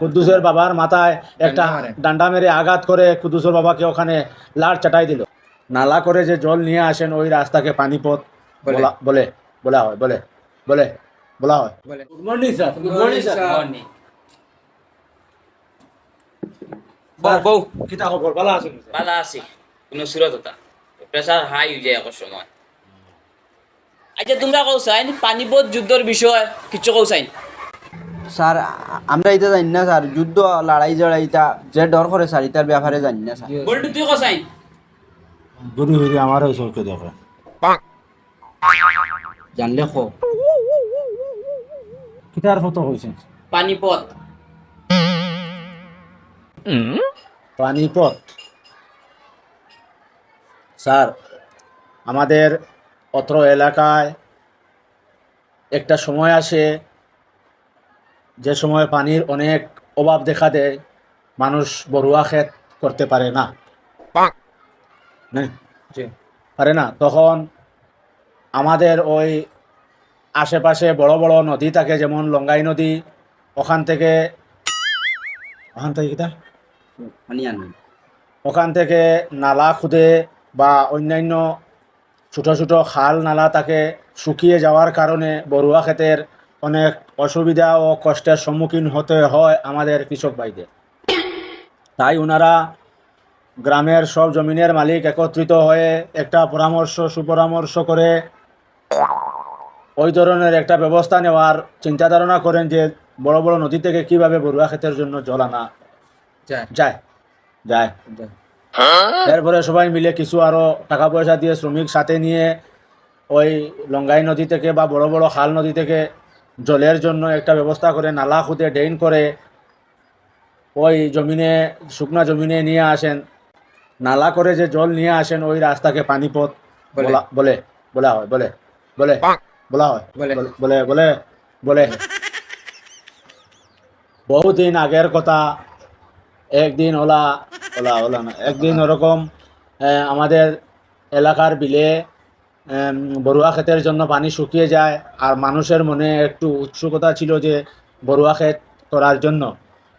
কুদ্দুসের বাবার মাথায় একটা ডান্ডা মেরে। আঘাত করে কুদ্দুসের বাবাকে ওখানে লাড় চাটাই দিল। নালা করে যে জল নিয়ে আসেন ওই রাস্তাকে পানিপথ। বলে। বলা হয় বলে। বলে। বলা হয়। Good morning sir sir. Morning বউ বউ। কিতা খবর ভালো আছেন ভালো আছি। কোনো সুরত হতা প্রেসার হাই হয়ে যায় এক সময়। আচ্ছা তোমরা কৌসাইন পানিপথ যুদ্ধর বিষয় কিছু কৌসাইন স্যার আমরা এটা জানি না স্যার যুদ্ধ লড়াই জড়াইটা যে ডর করে স্যার এটার ব্যাপারে জানি না স্যার। বল্টু তুই কৌসাইন গুরু হইরে আমার ওই চৌকে দেখো। জানলে খো কিতার ফটো হয়েছেন পানিপথ। পানিপথ? স্যার আমাদের অত্র এলাকায় একটা সময় আসে যে সময় পানির অনেক অভাব দেখা দেয় মানুষ বড়ুয়া ক্ষেত করতে পারে না। না? জি। পারে না। তখন আমাদের ওই আশেপাশে বড় বড় নদী থাকে যেমন লঙ্গাই নদী ওখান থেকে ওখান থেকে কিতা? ওখান থেকে নালা খুদে বা অন্যান্য ছোট ছোট খাল নালা তাকে শুকিয়ে যাওয়ার কারণে বড়ুয়া ক্ষেতের অনেক অসুবিধা ও কষ্টের সম্মুখীন হতে হয় আমাদের কৃষক ভাইদের। তাই ওনারা গ্রামের সব জমিনের মালিক একত্রিত হয়ে একটা পরামর্শ সুপরামর্শ করে ওই ধরনের একটা ব্যবস্থা নেওয়ার চিন্তা ধারণা করেন যে বড় বড় নদী থেকে কীভাবে বড়ুয়া ক্ষেতের জন্য জল আনা যায়। যায়। যায়। যায়। এরপরে সবাই মিলে কিছু আরও টাকা পয়সা দিয়ে শ্রমিক সাথে নিয়ে ওই লঙ্গাই নদী থেকে বা বড় বড় খাল নদী থেকে জলের জন্য একটা ব্যবস্থা করে নালা খুদে ড্রেন করে ওই জমিনে শুকনা জমিনে নিয়ে আসেন নালা করে যে জল নিয়ে আসেন ওই রাস্তাকে পানিপথ বলে। বলা হয় বলে বলে বলা হয় বলে। বলে বলে বহুদিন আগের কথা একদিন ওলা ওলা ওলা না একদিন ওরকম আমাদের এলাকার বিলে বড়ুয়া ক্ষেতের জন্য পানি শুকিয়ে যায় আর মানুষের মনে একটু উৎসুকতা ছিল যে বড়ুয়া ক্ষেত করার জন্য।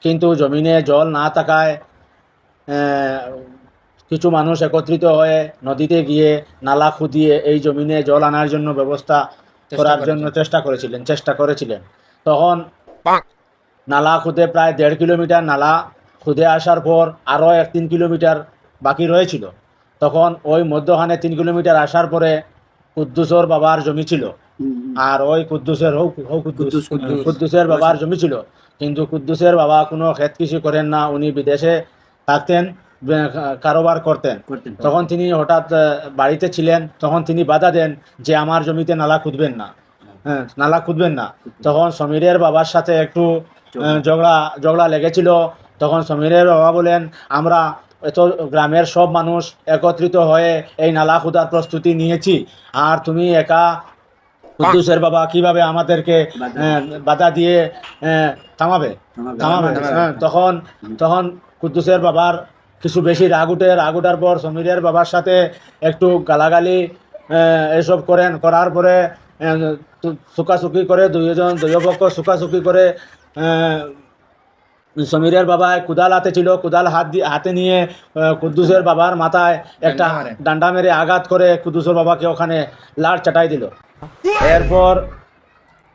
কিন্তু জমিনে জল না থাকায় আহ, কিছু মানুষ একত্রিত হয়ে নদীতে গিয়ে নালা খুদিয়ে এই জমিনে জল আনার জন্য ব্যবস্থা করার জন্য চেষ্টা করেছিলেন চেষ্টা করেছিলেন। তখন নালা খুদে প্রায় দেড় কিলোমিটার নালা খুদে আসার পর আরও এক তিন কিলোমিটার বাকি রয়েছিল। তখন ওই মধ্যখানে তিন কিলোমিটার আসার পরে কুদ্দুসর বাবার জমি ছিল। আর ওই কুদ্দুসের। কুদ্দুসের বাবার জমি ছিল। কিন্তু কুদ্দুসের বাবা কোনো ক্ষেত কৃষি করেন না উনি বিদেশে থাকতেন কারোবার করতেন। তখন তিনি হঠাৎ বাড়িতে ছিলেন তখন তিনি বাধা দেন যে আমার জমিতে নালা খুঁদবেন না। হ্যাঁ নালা খুঁদবেন না। তখন সমীরের বাবার সাথে একটু ঝগড়া ঝগড়া লেগেছিল। তখন সমীরের বাবা বলেন আমরা এত গ্রামের সব মানুষ একত্রিত হয়ে এই নালা খুদার প্রস্তুতি নিয়েছি। আর তুমি একা কুদ্দুসের বাবা কীভাবে আমাদেরকে বাধা দিয়ে থামাবে? থামাবে। হ্যাঁ, তখন তখন কুদ্দুসের বাবার কিছু বেশি রাগ উঠে রাগ উঠার পর সমীরের বাবার সাথে একটু গালাগালি এসব করেন। করার পরে সুকাসুকি করে দুইজন দুইপক্ষ সুকাসুকি করে সমীরের বাবা কুদাল হাতে ছিল কুদাল হাত দিয়ে হাতে নিয়ে কুদ্দুসের বাবার মাথায় একটা ডান্ডা মেরে। আঘাত করে কুদ্দুসের বাবাকে ওখানে লাড় চাটাই দিল। এরপর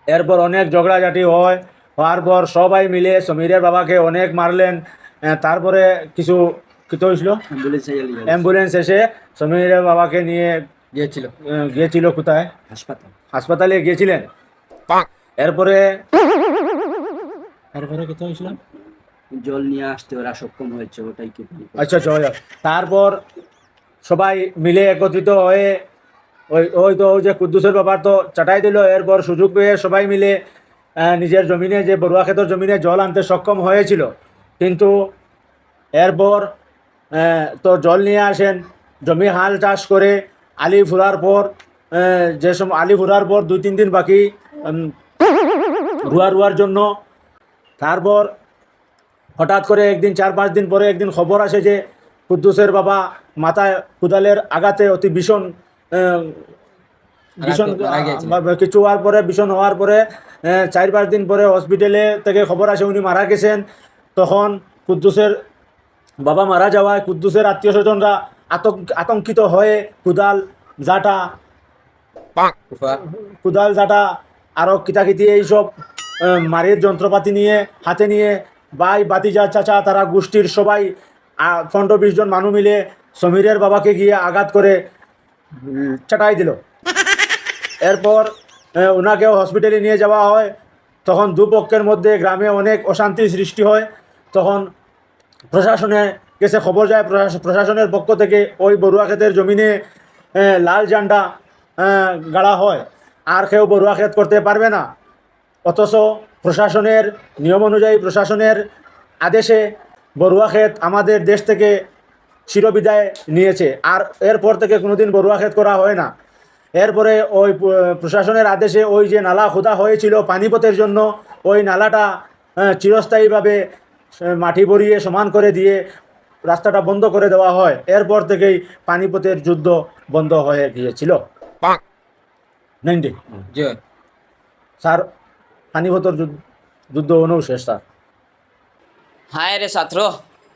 এরপর অনেক ঝগড়াঝাটি হয় হওয়ার পর সবাই মিলে সমীরের বাবাকে অনেক মারলেন তারপরে কিছু কিছু হয়েছিল? অ্যাম্বুলেন্স অ্যাম্বুলেন্স এসে সমীরের বাবাকে নিয়ে গিয়েছিল। গিয়েছিল কোথায়? হাসপাতাল। হাসপাতালে গিয়েছিলেন। এরপরে এরপরে কিছু হয়েছিল? জল নিয়ে আসতে ওরা সক্ষম হয়েছে, ওটাই কি আচ্ছা আচ্ছা। তারপর সবাই মিলে একত্রিত হয়ে ওই ওই তো ওই যে কুদ্দুসের ব্যাপার তো চাটাই দিল। এরপর সুযোগ পেয়ে সবাই মিলে নিজের জমিনে যে বড়ুয়া ক্ষেতের জমিনে জল আনতে সক্ষম হয়েছিল। কিন্তু এরপর তো জল নিয়ে আসেন, জমি হাল চাষ করে আলি ফুরার পর যে সময় আলি ফুরার পর দু তিন দিন বাকি রুয়া রুয়ার জন্য। তারপর হঠাৎ করে একদিন চার পাঁচ দিন পরে একদিন খবর আসে যে কুদ্দুসের বাবা মাথায় কুদালের আঘাতে অতি ভীষণ ভীষণ কিছু হওয়ার পরে ভীষণ হওয়ার পরে চার পাঁচ দিন পরে হসপিটালে থেকে খবর আসে উনি মারা গেছেন। তখন কুদ্দুসের বাবা মারা যাওয়ায় কুদ্দুসের আত্মীয় স্বজনরা আতঙ্ক আতঙ্কিত হয়ে কুদাল জাটা কুদাল জাটা আরও কিতাকিতি এইসব মারের যন্ত্রপাতি নিয়ে হাতে নিয়ে ভাই বাতিজা চাচা, তারা গোষ্ঠীর সবাই পনেরো বিশ জন মানুষ মিলে সমীরের বাবাকে গিয়ে আঘাত করে চাটাই দিল। এরপর ওনাকেও হসপিটালে নিয়ে যাওয়া হয়। তখন দুপক্ষের মধ্যে গ্রামে অনেক অশান্তি সৃষ্টি হয়। তখন প্রশাসনে কাছে খবর যায়, প্রশাস- প্রশাসনের পক্ষ থেকে ওই বড়ুয়া ক্ষেতের জমিনে লাল ঝান্ডা গাড়া হয়। আর কেউ বড়ুয়া ক্ষেত করতে পারবে না। অথচ প্রশাসনের নিয়ম অনুযায়ী প্রশাসনের আদেশে বড়ুয়া ক্ষেত আমাদের দেশ থেকে চিরবিদায় নিয়েছে। আর এরপর থেকে কোনোদিন বড়ুয়া ক্ষেত করা হয় না। এরপরে ওই প্রশাসনের আদেশে ওই যে নালা খোদা হয়েছিল পানিপথের জন্য ওই নালাটা চিরস্থায়ীভাবে মাটি ভরিয়ে সমান করে দিয়ে রাস্তাটা বন্ধ করে দেওয়া হয়। এরপর থেকেই পানিপথের যুদ্ধ বন্ধ হয়ে গিয়েছিল। স্যার পানিপথের যুদ্ধ- অনু স্যার হায় রে ছাত্র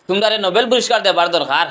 তোমরা নোবেল পুরস্কার দেবার দরকার।